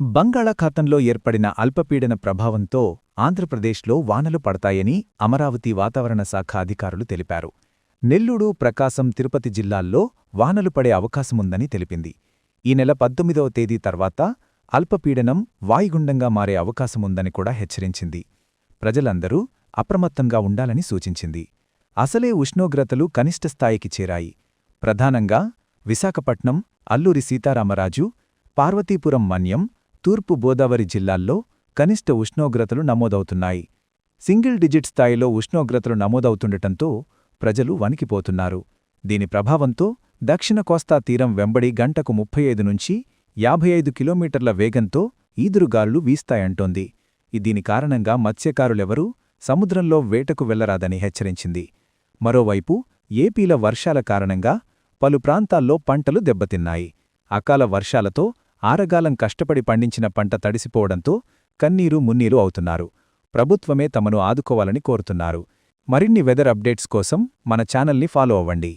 బంగాళాఖాతంలో ఏర్పడిన అల్పపీడన ప్రభావంతో ఆంధ్రప్రదేశ్లో వానలు పడతాయని అమరావతి వాతావరణ శాఖ అధికారులు తెలిపారు. నెల్లూడు ప్రకాశం తిరుపతి జిల్లాల్లో వానలు పడే అవకాశముందని తెలిపింది. ఈ నెల పద్దొమ్మిదవ తేదీ తర్వాత అల్పపీడనం వాయుగుండంగా మారే అవకాశముందని కూడా హెచ్చరించింది. ప్రజలందరూ అప్రమత్తంగా ఉండాలని సూచించింది. అసలే ఉష్ణోగ్రతలు కనిష్ట స్థాయికి చేరాయి. ప్రధానంగా విశాఖపట్నం అల్లూరి సీతారామరాజు పార్వతీపురం మన్యం తూర్పు గోదావరి జిల్లాల్లో కనిష్ట ఉష్ణోగ్రతలు నమోదవుతున్నాయి. సింగిల్ డిజిట్ స్థాయిలో ఉష్ణోగ్రతలు నమోదవుతుండటంతో ప్రజలు వణికిపోతున్నారు. దీని ప్రభావంతో దక్షిణ కోస్తా తీరం వెంబడి గంటకు ముప్పై ఐదు నుంచి యాభై ఐదు కిలోమీటర్ల వేగంతో ఈదురుగాలులు వీస్తాయంటోంది. దీని కారణంగా మత్స్యకారులెవరూ సముద్రంలో వేటకు వెళ్ళరాదని హెచ్చరించింది. మరోవైపు ఏపీల వర్షాల కారణంగా పలు ప్రాంతాల్లో పంటలు దెబ్బతిన్నాయి. అకాల వర్షాలతో ఆరగాలం కష్టపడి పండించిన పంట తడిసిపోవడంతో కన్నీరు మున్నీరు అవుతున్నారు. ప్రభుత్వమే తమను ఆదుకోవాలని కోరుతున్నారు. మరిన్ని వెదర్ అప్డేట్స్ కోసం మన ఛానల్ని ఫాలో అవ్వండి.